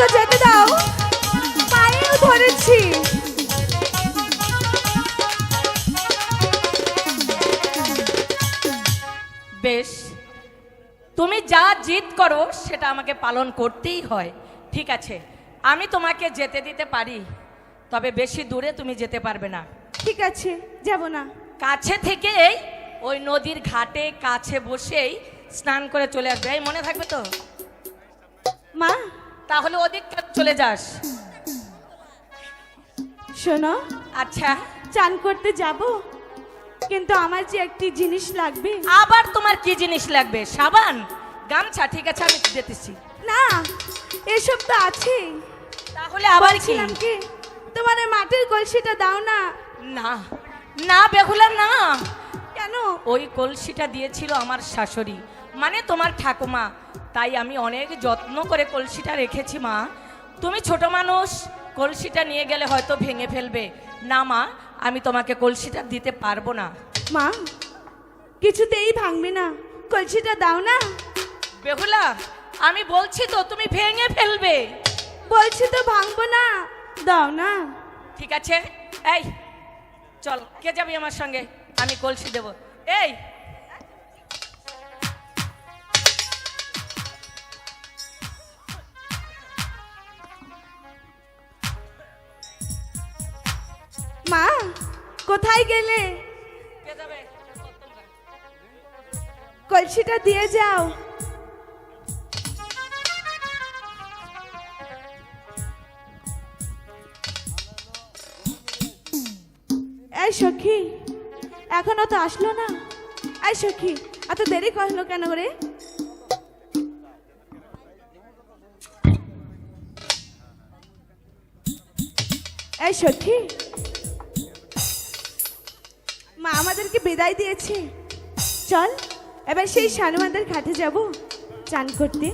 তো যেতে দাও। পায়েও ধরেছি। বেশ তুমি যা জিদ করো সেটা আমাকে পালন করতেই হয়। ঠিক আছে আমি তোমাকে যেতে দিতে পারি তবে বেশি দূরে তুমি যেতে পারবে না। ঠিক আছে যাব না। কাছে থেকেই ওই নদীর ঘাটে কাছে বসেই স্নান করে চলে আসবে। এই মনে থাকবে তো? মা তাহলে ওদিক চলে যাস। শোনো আচ্ছা। চান করতে যাব কিন্তু আমার যে একটি জিনিস লাগবে। আবার তোমার কি জিনিস লাগবে? সাবান? গামছা? ঠিক আছে আমি দিতেছি। না এসব তো আছে তাহলে আবার কি? কি তোমার মাটির কলসিটা দাও না। না না বেহুলা না। কেন? ওই কলসিটা দিয়েছিল আমার শাশুড়ি। মানে তোমার ঠাকুমা তাই আমি অনেক যত্ন করে কলসিটা রেখেছি মা। তুমি ছোট মানুষ কলসিটা নিয়ে গেলে হয়তো ভেঙে ফেলবে। না মা আমি তোমাকে কলসিটা দিতে পারব না। মা কিছুতেই ভাঙবে না। কলসিটা দাও না। বেহুলা আমি বলছি তো তুমি ভেঙে ফেলবে। বলছি তো ভাঙবো না। দাও না। ঠিক আছে এই চল কে যাবি আমার সঙ্গে? আমি কলসি দেব। এই মা, কোথায় গেলে? কলসিটা দিয়ে যাও। এই সখী, এখনও তো আসলো না। এই সখী, এত দেরি করল কেন রে? এই সখী মা আমাদেরকে বিদায় দিয়েছে। চল এবার সেই সানুমাদের ঘাটে যাব। চান করতে।